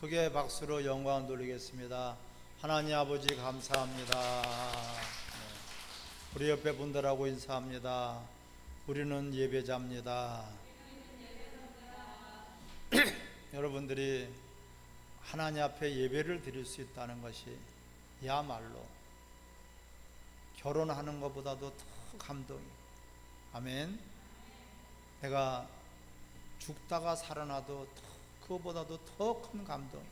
크게 박수로 영광 돌리겠습니다. 하나님 아버지 감사합니다. 네. 우리 옆에 분들하고 인사합니다. 우리는 예배자입니다. 여러분들이 하나님 앞에 예배를 드릴 수 있다는 것이 야말로 결혼하는 것보다도 더 감동이. 아멘. 내가 죽다가 살아나도 더 그거보다도 더 큰 감동.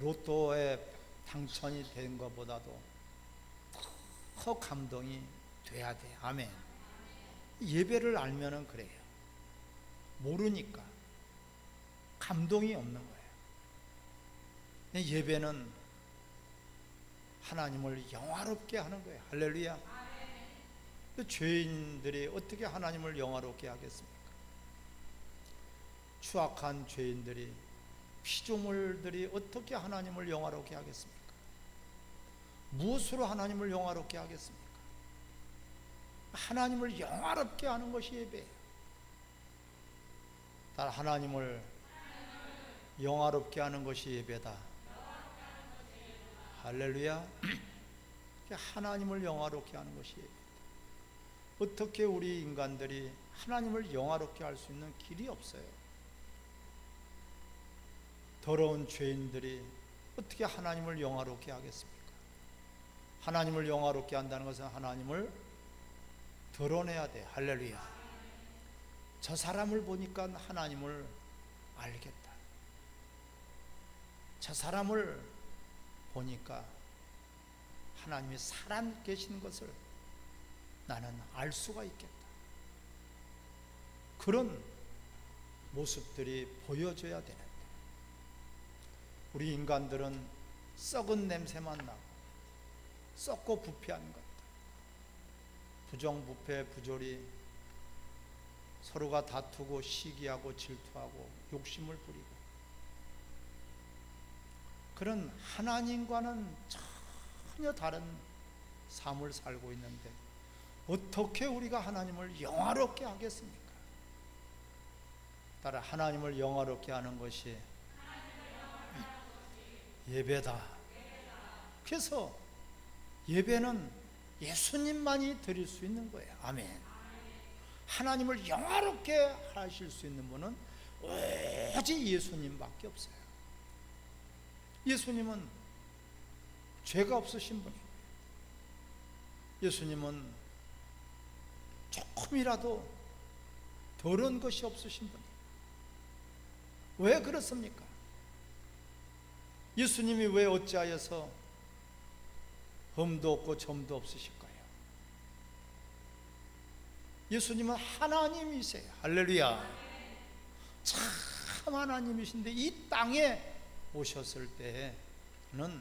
로또에 당첨이 된 것보다도 더 감동이 돼야 돼. 아멘. 예배를 알면은 그래요. 모르니까 감동이 없는 거예요. 예배는 하나님을 영화롭게 하는 거예요. 할렐루야. 죄인들이 어떻게 하나님을 영화롭게 하겠습니까? 추악한 죄인들이 피조물들이 어떻게 하나님을 영화롭게 하겠습니까? 무엇으로 하나님을 영화롭게 하겠습니까? 하나님을 영화롭게 하는 것이 예배예요. 단 하나님을 영화롭게 하는 것이 예배다. 할렐루야. 하나님을 영화롭게 하는 것이 예배다. 어떻게 우리 인간들이 하나님을 영화롭게 할 수 있는 길이 없어요. 더러운 죄인들이 어떻게 하나님을 영화롭게 하겠습니까? 하나님을 영화롭게 한다는 것은 하나님을 드러내야 돼. 할렐루야. 저 사람을 보니까 하나님을 알겠다. 저 사람을 보니까 하나님이 살아 계신 것을 나는 알 수가 있겠다. 그런 모습들이 보여져야 되는데 우리 인간들은 썩은 냄새만 나고 썩고 부패한 것들 부정부패 부조리 서로가 다투고 시기하고 질투하고 욕심을 부리고 그런 하나님과는 전혀 다른 삶을 살고 있는데 어떻게 우리가 하나님을 영화롭게 하겠습니까? 따라 하나님을 영화롭게 하는 것이 예배다. 그래서 예배는 예수님만이 드릴 수 있는 거예요. 아멘. 하나님을 영화롭게 하실 수 있는 분은 오직 예수님밖에 없어요. 예수님은 죄가 없으신 분이에요. 예수님은 조금이라도 더러운 것이 없으신 분이에요. 왜 그렇습니까? 예수님이 왜 어찌하여서 흠도 없고 점도 없으실까요? 예수님은 하나님이세요. 할렐루야. 참 하나님이신데 이 땅에 오셨을 때는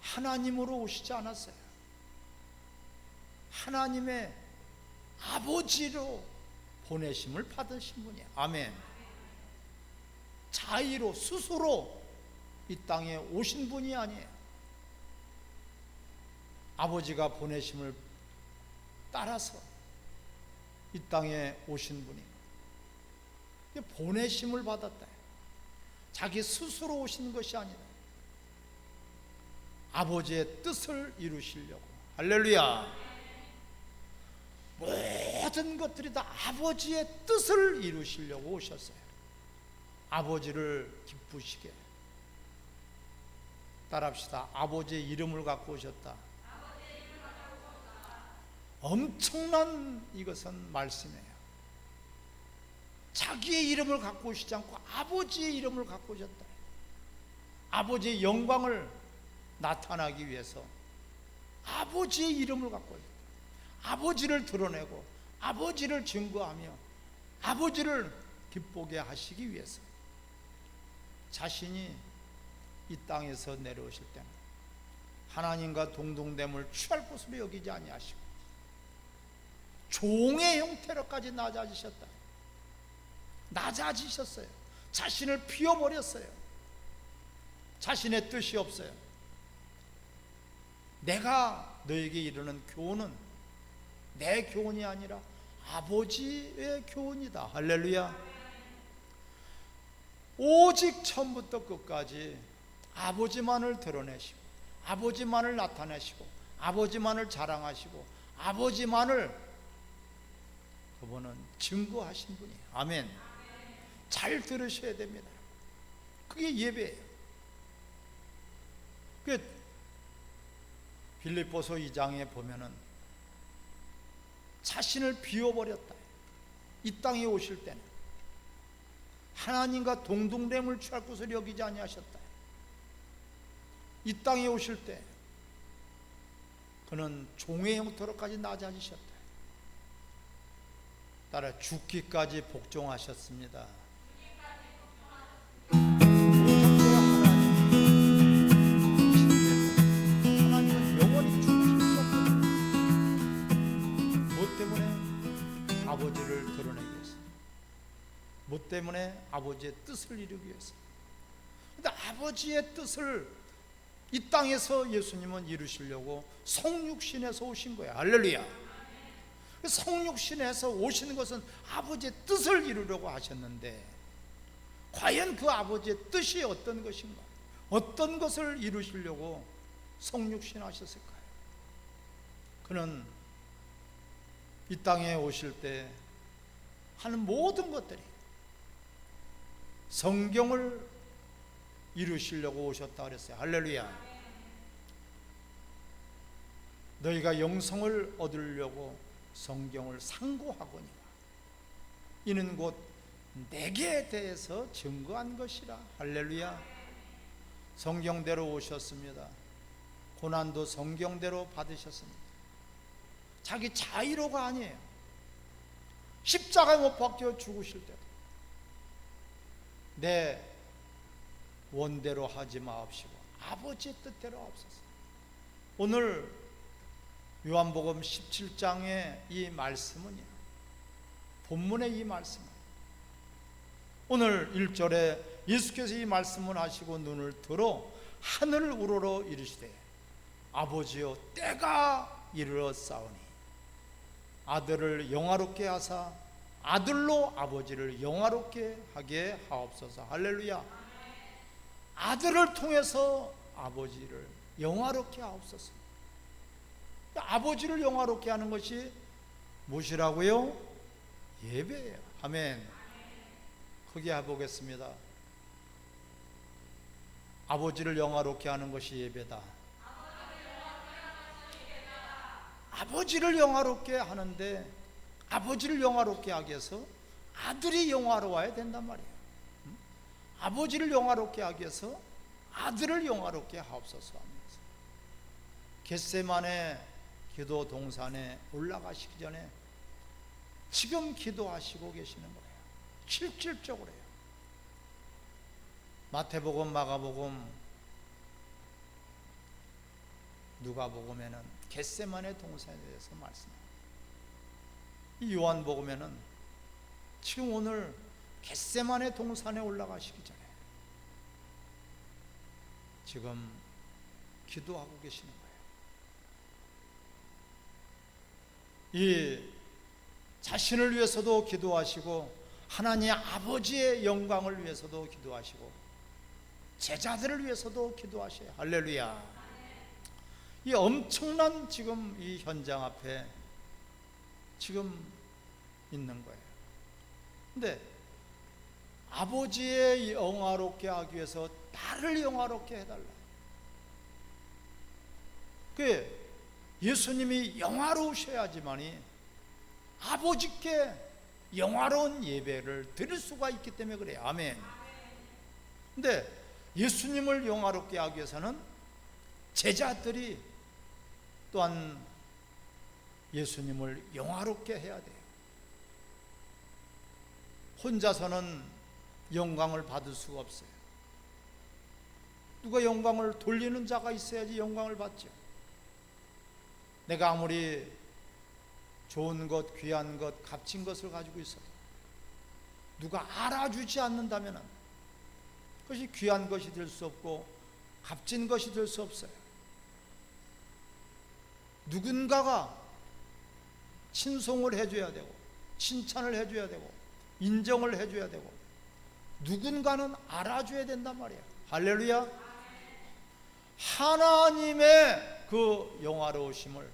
하나님으로 오시지 않았어요. 하나님의 아버지로 보내심을 받으신 분이에요. 아멘. 자의로 스스로 이 땅에 오신 분이 아니에요. 아버지가 보내심을 따라서 이 땅에 오신 분이 보내심을 받았다. 자기 스스로 오신 것이 아니다. 아버지의 뜻을 이루시려고. 할렐루야. 모든 것들이 다 아버지의 뜻을 이루시려고 오셨어요. 아버지를 기쁘시게. 따라합시다. 아버지의 이름을 갖고 오셨다. 엄청난 이것은 말씀이에요. 자기의 이름을 갖고 오시지 않고 아버지의 이름을 갖고 오셨다. 아버지의 영광을 나타나기 위해서 아버지의 이름을 갖고 오셨다. 아버지를 드러내고 아버지를 증거하며 아버지를 기쁘게 하시기 위해서 자신이 이 땅에서 내려오실 때는 하나님과 동등됨을 취할 것으로 여기지 아니하시고 종의 형태로까지 낮아지셨다. 낮아지셨어요. 자신을 피워버렸어요. 자신의 뜻이 없어요. 내가 너에게 이르는 교훈은 내 교훈이 아니라 아버지의 교훈이다. 할렐루야. 오직 처음부터 끝까지 아버지만을 드러내시고 아버지만을 나타내시고 아버지만을 자랑하시고 아버지만을 그분은 증거하신 분이에요. 아멘. 잘 들으셔야 됩니다. 그게 예배예요. 그 빌립보서 2장에 보면은 자신을 비워버렸다. 이 땅에 오실 때는 하나님과 동등됨을 취할 것을 여기지 아니하셨다. 이 땅에 오실 때 그는 종의 형태로까지 낮아지셨다. 따라 죽기까지 복종하셨습니다. 때문에 아버지를 드러내기 무엇 때문에 아버지의 뜻을 이루기 위해서. 근데 아버지의 뜻을 이 땅에서 예수님은 이루시려고 성육신에서 오신 거예요. 할렐루야. 성육신에서 오시는 것은 아버지의 뜻을 이루려고 하셨는데 과연 그 아버지의 뜻이 어떤 것인가? 어떤 것을 이루시려고 성육신 하셨을까요? 그는 이 땅에 오실 때 하는 모든 것들이 성경을 이루시려고 오셨다 그랬어요. 할렐루야. 너희가 영성을 얻으려고 성경을 상고하거니와 이는 곧 내게 대해서 증거한 것이라. 할렐루야. 성경대로 오셨습니다. 고난도 성경대로 받으셨습니다. 자기 자의로가 아니에요. 십자가에 못 박혀 죽으실 때도 내 원대로 하지 마옵시고 아버지의 뜻대로 하옵소서 오늘 요한복음 17장의 이 말씀은요. 본문의 이 말씀. 오늘 1절에 예수께서 이 말씀을 하시고 눈을 들어 하늘을 우러러 이르시되 아버지여 때가 이르렀사오니 아들을 영화롭게 하사 아들로 아버지를 영화롭게 하게 하옵소서 할렐루야 아들을 통해서 아버지를 영화롭게 하옵소서 아버지를 영화롭게 하는 것이 무엇이라고요? 예배예요. 아멘. 크게 해보겠습니다. 아버지를 영화롭게 하는 것이 예배다. 아버지를 영화롭게 하는데 아버지를 영화롭게 하기 위해서 아들이 영화로워야 된단 말이에요. 아버지를 영화롭게 하기 위해서 아들을 영화롭게 하옵소서 하면서 겟세만의 기도 동산에 올라가시기 전에 지금 기도하시고 계시는 거예요. 실질적으로요. 마태복음, 마가복음, 누가복음에는 겟세만의 동산에 대해서 말씀해요. 이 요한복음에는 지금 오늘 겟세만의 동산에 올라가시기 전에 지금 기도하고 계시는 거예요. 이 자신을 위해서도 기도하시고 하나님 아버지의 영광을 위해서도 기도하시고 제자들을 위해서도 기도하셔요. 할렐루야. 이 엄청난 지금 이 현장 앞에 지금 있는 거예요. 근데 아버지의 영화롭게 하기 위해서 나를 영화롭게 해달라. 그 예수님이 영화로우셔야지만이 아버지께 영화로운 예배를 드릴 수가 있기 때문에 그래요. 아멘. 근데 예수님을 영화롭게 하기 위해서는 제자들이 또한 예수님을 영화롭게 해야 돼요. 혼자서는 영광을 받을 수가 없어요. 누가 영광을 돌리는 자가 있어야지 영광을 받죠. 내가 아무리 좋은 것, 귀한 것, 값진 것을 가지고 있어도 누가 알아주지 않는다면 그것이 귀한 것이 될 수 없고 값진 것이 될 수 없어요. 누군가가 친송을 해줘야 되고 칭찬을 해줘야 되고 인정을 해줘야 되고 누군가는 알아줘야 된단 말이야. 할렐루야. 하나님의 그 영화로우심을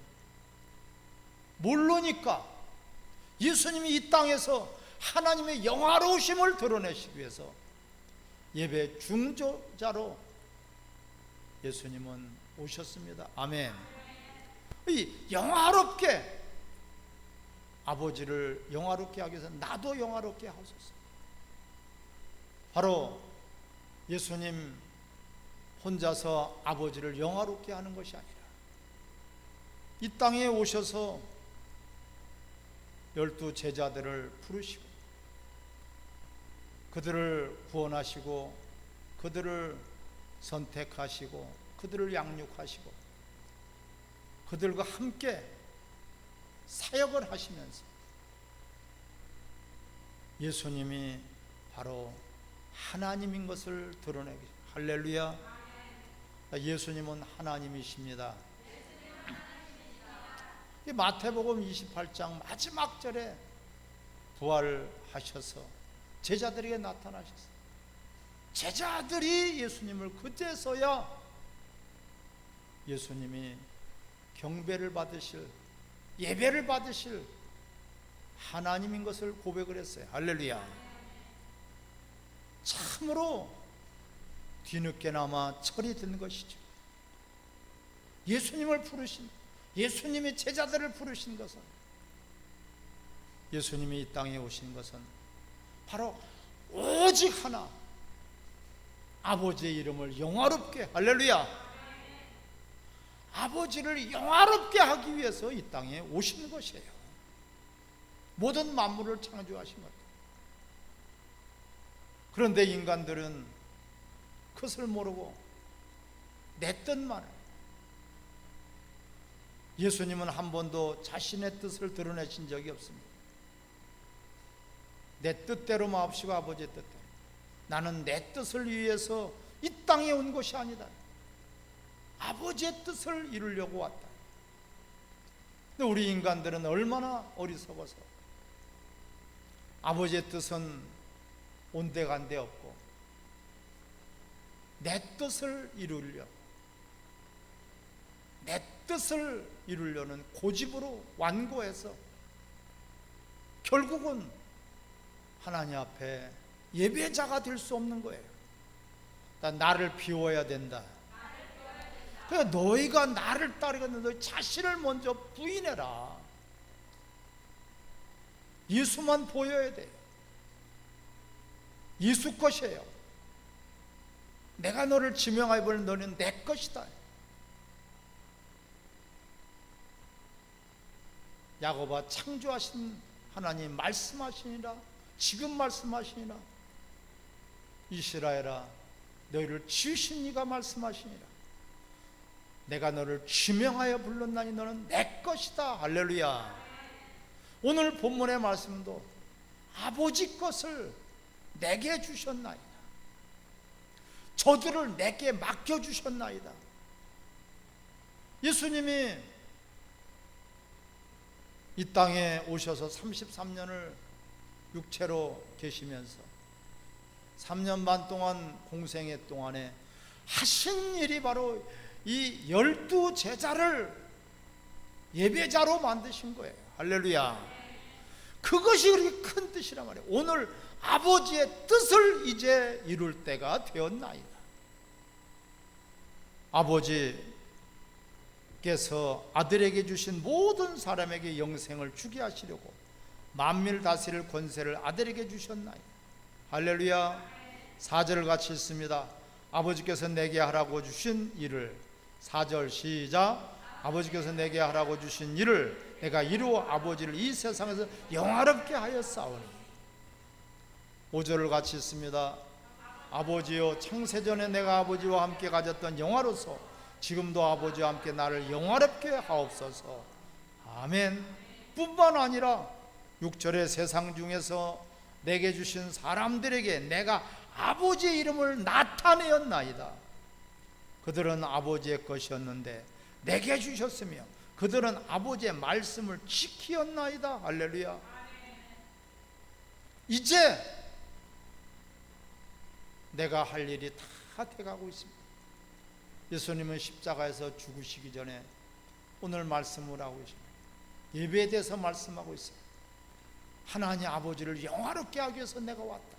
모르니까 예수님이 이 땅에서 하나님의 영화로우심을 드러내시기 위해서 예배 중조자로 예수님은 오셨습니다. 아멘. 이 영화롭게 아버지를 영화롭게 하기 위해서 나도 영화롭게 하소서. 바로 예수님 혼자서 아버지를 영화롭게 하는 것이 아니라 이 땅에 오셔서 열두 제자들을 부르시고 그들을 구원하시고 그들을 선택하시고 그들을 양육하시고 그들과 함께 사역을 하시면서 예수님이 바로 하나님인 것을 드러내기 할렐루야. 예수님은 하나님이십니다. 이 마태복음 28장 마지막 절에 부활하셔서 제자들에게 나타나셨어요. 제자들이 예수님을 그제서야 예수님이 경배를 받으실 예배를 받으실 하나님인 것을 고백을 했어요. 할렐루야. 참으로 뒤늦게나마 철이 든 것이죠. 예수님을 부르신 예수님이 제자들을 부르신 것은 예수님이 이 땅에 오신 것은 바로 오직 하나 아버지의 이름을 영화롭게 할렐루야 아버지를 영화롭게 하기 위해서 이 땅에 오신 것이에요. 모든 만물을 창조하신 것. 그런데 인간들은 그것을 모르고 내 뜻만을 예수님은 한 번도 자신의 뜻을 드러내신 적이 없습니다. 내 뜻대로 마옵시고 아버지의 뜻대로. 나는 내 뜻을 위해서 이 땅에 온 것이 아니다. 아버지의 뜻을 이루려고 왔다. 근데 우리 인간들은 얼마나 어리석어서 아버지의 뜻은 온데간데 없고 내 뜻을 이루려 내 뜻을 이루려는 고집으로 완고해서 결국은 하나님 앞에 예배자가 될 수 없는 거예요. 나를 비워야 된다. 너희가 나를 따르겠는데 너희 자신을 먼저 부인해라. 예수만 보여야 돼. 예수 것이에요. 내가 너를 지명하여 볼 너는 내 것이다. 야고바 창조하신 하나님 말씀하시니라 지금 말씀하시니라 이스라엘아 너희를 지으신 이가 말씀하시니라 내가 너를 지명하여 불렀나니 너는 내 것이다. 할렐루야. 오늘 본문의 말씀도 아버지 것을 내게 주셨나이다. 저들을 내게 맡겨 주셨나이다. 예수님이 이 땅에 오셔서 33년을 육체로 계시면서 3년 반 동안 공생애 동안에 하신 일이 바로 이 열두 제자를 예배자로 만드신 거예요. 할렐루야. 그것이 그렇게 큰 뜻이란 말이에요. 오늘 아버지의 뜻을 이제 이룰 때가 되었나이다. 아버지께서 아들에게 주신 모든 사람에게 영생을 주게 하시려고 만민을 다스릴 권세를 아들에게 주셨나이다. 할렐루야. 사절을 같이 읽습니다. 아버지께서 내게 하라고 주신 일을 4절 시작. 아버지께서 내게 하라고 주신 일을 내가 이루어 아버지를 이 세상에서 영화롭게 하였사오니. 5절을 같이 읽습니다. 아버지여 창세전에 내가 아버지와 함께 가졌던 영화로서 지금도 아버지와 함께 나를 영화롭게 하옵소서. 아멘. 뿐만 아니라 6절의 세상 중에서 내게 주신 사람들에게 내가 아버지의 이름을 나타내었나이다 그들은 아버지의 것이었는데 내게 주셨으며 그들은 아버지의 말씀을 지키었나이다. 할렐루야. 이제 내가 할 일이 다 돼가고 있습니다. 예수님은 십자가에서 죽으시기 전에 오늘 말씀을 하고 계십니다. 예배에 대해서 말씀하고 있어요. 하나님 아버지를 영화롭게 하기 위해서 내가 왔다.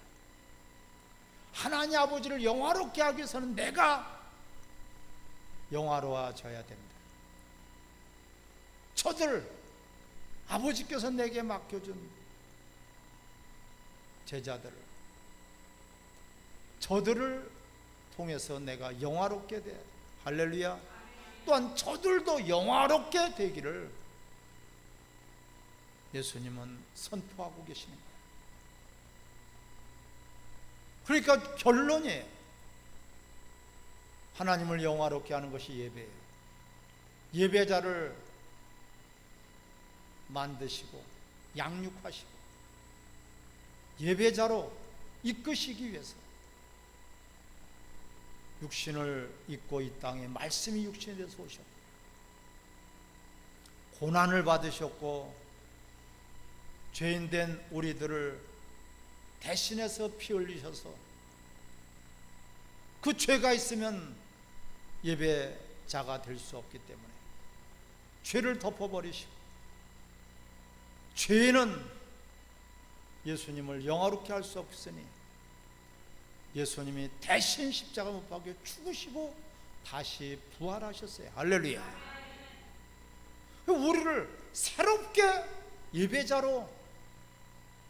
하나님 아버지를 영화롭게 하기 위해서는 내가 영화로워져야 됩니다. 저들 아버지께서 내게 맡겨준 제자들을 저들을 통해서 내가 영화롭게 돼 할렐루야 또한 저들도 영화롭게 되기를 예수님은 선포하고 계시는 거예요. 그러니까 결론이에요. 하나님을 영화롭게 하는 것이 예배예요. 예배자를 만드시고 양육하시고 예배자로 이끄시기 위해서 육신을 입고 이 땅에 말씀이 육신에 대해서 오셨고 고난을 받으셨고 죄인된 우리들을 대신해서 피 흘리셔서 그 죄가 있으면 예배자가 될 수 없기 때문에 죄를 덮어버리시고 죄는 예수님을 영화롭게 할 수 없으니 예수님이 대신 십자가 못 박혀 죽으시고 다시 부활하셨어요. 할렐루야. 우리를 새롭게 예배자로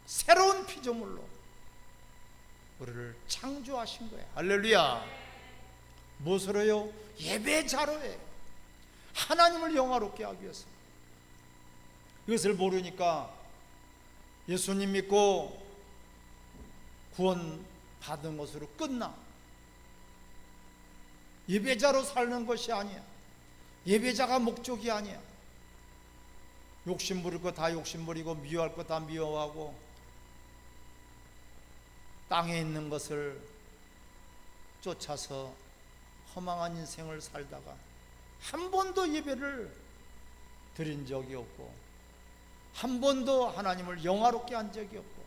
새로운 피조물로 우리를 창조하신 거예요. 할렐루야. 무엇으로요? 예배자로예요. 하나님을 영화롭게 하기 위해서. 이것을 모르니까 예수님 믿고 구원 받은 것으로 끝나. 예배자로 사는 것이 아니야. 예배자가 목적이 아니야. 욕심 부릴 거 다 욕심 부리고 미워할 거 다 미워하고 땅에 있는 것을 쫓아서 허망한 인생을 살다가 한 번도 예배를 드린 적이 없고 한 번도 하나님을 영화롭게 한 적이 없고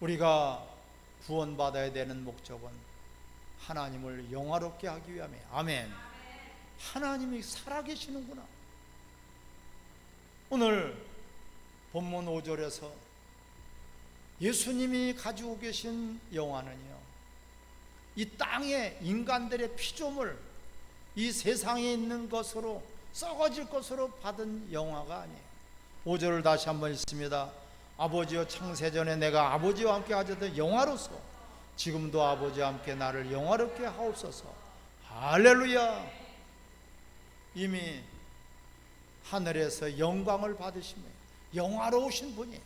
우리가 구원받아야 되는 목적은 하나님을 영화롭게 하기 위함이에요. 아멘. 하나님이 살아계시는구나. 오늘 본문 5절에서 예수님이 가지고 계신 영화는요. 이 땅에 인간들의 피조물, 이 세상에 있는 것으로 썩어질 것으로 받은 영화가 아니에요. 5절을 다시 한번 읽습니다. 아버지여 창세전에 내가 아버지와 함께 가졌던 영화로서 지금도 아버지와 함께 나를 영화롭게 하옵소서. 할렐루야. 이미 하늘에서 영광을 받으시며 영화로우신 분이에요.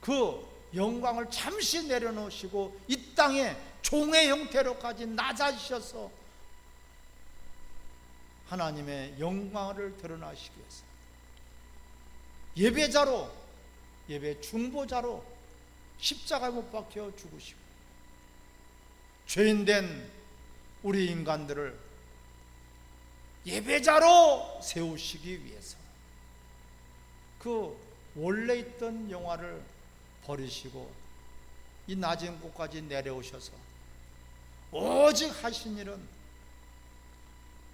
그 영광을 잠시 내려놓으시고 이 땅에 종의 형태로까지 낮아지셔서 하나님의 영광을 드러나시기 위해서 예배자로 예배 중보자로 십자가에 못 박혀 죽으시고 죄인된 우리 인간들을 예배자로 세우시기 위해서 그 원래 있던 영화를 버리시고 이 낮은 곳까지 내려오셔서 오직 하신 일은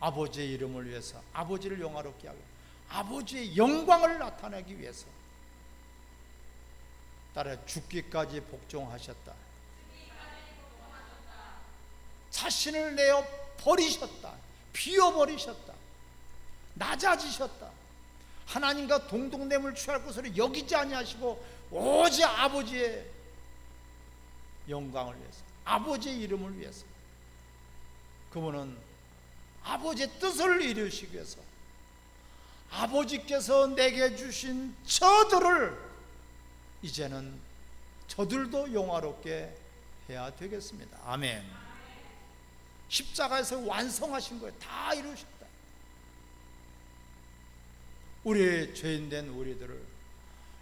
아버지의 이름을 위해서 아버지를 영화롭게 하고 아버지의 영광을 나타내기 위해서 따라 죽기까지 복종하셨다. 자신을 내어 버리셨다. 비워버리셨다. 낮아지셨다. 하나님과 동동됨을 취할 것으로 여기지 아니하시고 오직 아버지의 영광을 위해서 아버지의 이름을 위해서 그분은 아버지의 뜻을 이루시기 위해서 아버지께서 내게 주신 저들을 이제는 저들도 영화롭게 해야 되겠습니다. 아멘. 십자가에서 완성하신 거예요. 다 이루셨다. 우리 죄인된 우리들을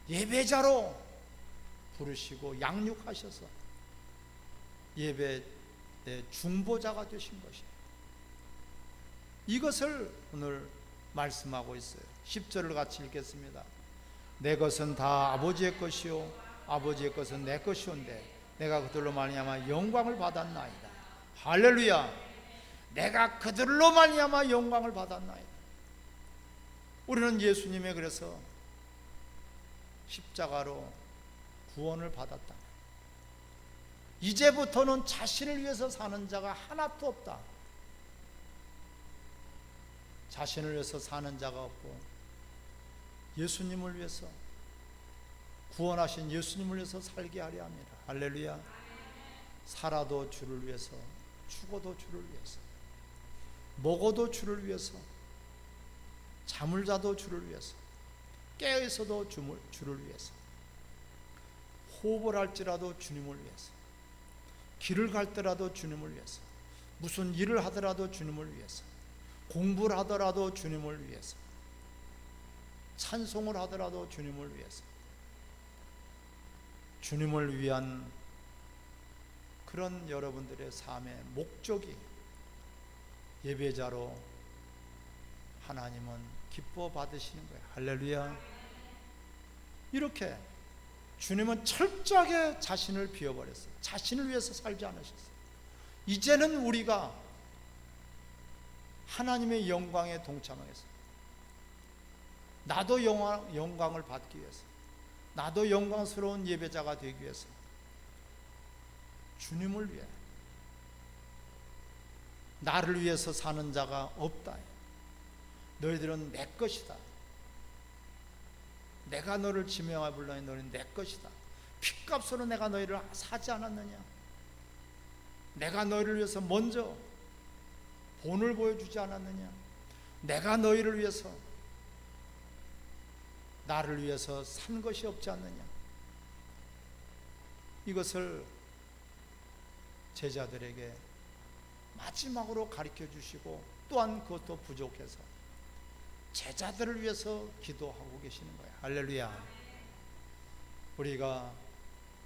예배자로 부르시고 양육하셔서 예배 중보자가 되신 것이에요. 이것을 오늘 말씀하고 있어요. 10절을 같이 읽겠습니다. 내 것은 다 아버지의 것이요 아버지의 것은 내 것이온데 내가 그들로 말미암아 영광을 받았나이다. 할렐루야. 내가 그들로 말미암아 영광을 받았나이다. 우리는 예수님의 그래서 십자가로 구원을 받았다. 이제부터는 자신을 위해서 사는 자가 하나도 없다. 자신을 위해서 사는 자가 없고 예수님을 위해서 구원하신 예수님을 위해서 살게 하려 합니다. 할렐루야. 살아도 주를 위해서, 죽어도 주를 위해서, 먹어도 주를 위해서, 잠을 자도 주를 위해서, 깨어 있어도 주를 위해서, 호흡을 할지라도 주님을 위해서, 길을 갈 때라도 주님을 위해서, 무슨 일을 하더라도 주님을 위해서, 공부를 하더라도 주님을 위해서, 찬송을 하더라도 주님을 위해서, 주님을 위한 그런 여러분들의 삶의 목적이 예배자로 하나님은 기뻐 받으시는 거예요. 할렐루야. 이렇게 주님은 철저하게 자신을 비워버렸어요. 자신을 위해서 살지 않으셨어요. 이제는 우리가 하나님의 영광에 동참하겠습니다. 나도 영광, 영광을 받기 위해서. 나도 영광스러운 예배자가 되기 위해서 주님을 위해 나를 위해서 사는 자가 없다. 너희들은 내 것이다. 내가 너를 지명하 불러니 너는 내 것이다. 핏값으로 내가 너희를 사지 않았느냐? 내가 너희를 위해서 먼저 본을 보여주지 않았느냐? 내가 너희를 위해서 나를 위해서 산 것이 없지 않느냐? 이것을 제자들에게 마지막으로 가르쳐 주시고 또한 그것도 부족해서 제자들을 위해서 기도하고 계시는 거예요. 할렐루야. 우리가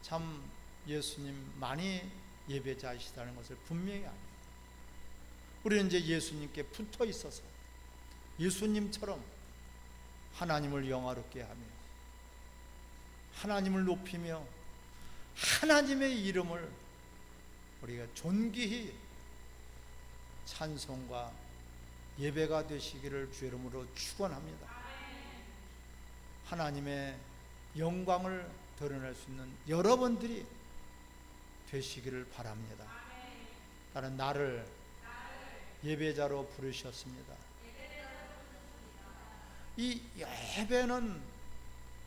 참 예수님 많이 예배자이시다는 것을 분명히 압니다. 우리는 이제 예수님께 붙어 있어서 예수님처럼 하나님을 영화롭게 하며 하나님을 높이며 하나님의 이름을 우리가 존귀히 찬송과 예배가 되시기를 주 이름으로 축원합니다. 하나님의 영광을 드러낼 수 있는 여러분들이 되시기를 바랍니다. 나는 나를 예배자로 부르셨습니다. 이 예배는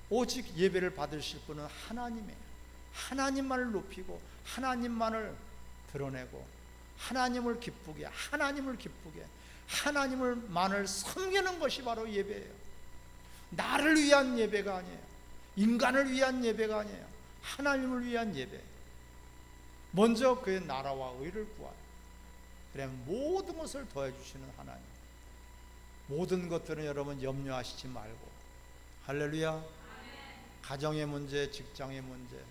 오직 예배를 받으실 분은 하나님이에요. 하나님만을 높이고 하나님만을 드러내고 하나님을 기쁘게 하나님을 기쁘게 하나님을 만을 섬기는 것이 바로 예배예요. 나를 위한 예배가 아니에요. 인간을 위한 예배가 아니에요. 하나님을 위한 예배. 먼저 그의 나라와 의를 구하여. 그래 모든 것을 더해 주시는 하나님. 모든 것들은 여러분 염려하시지 말고 할렐루야 가정의 문제, 직장의 문제,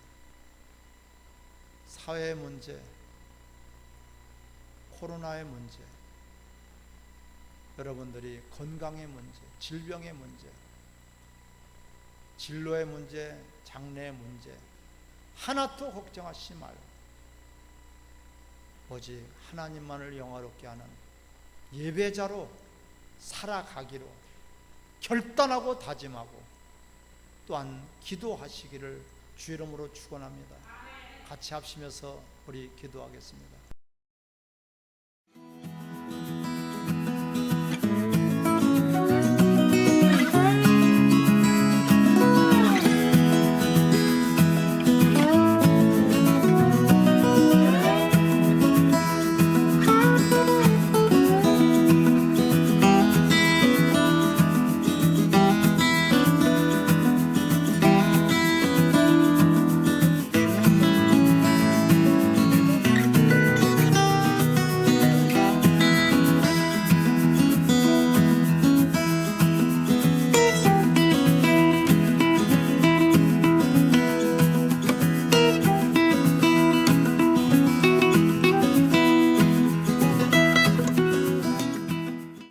사회의 문제, 코로나의 문제, 여러분들이 건강의 문제, 질병의 문제, 진로의 문제, 장래의 문제 하나도 걱정하시지 말고 오직 하나님만을 영화롭게 하는 예배자로 살아가기로 결단하고 다짐하고 또한 기도하시기를 주 이름으로 축원합니다. 같이 합심해서 우리 기도하겠습니다.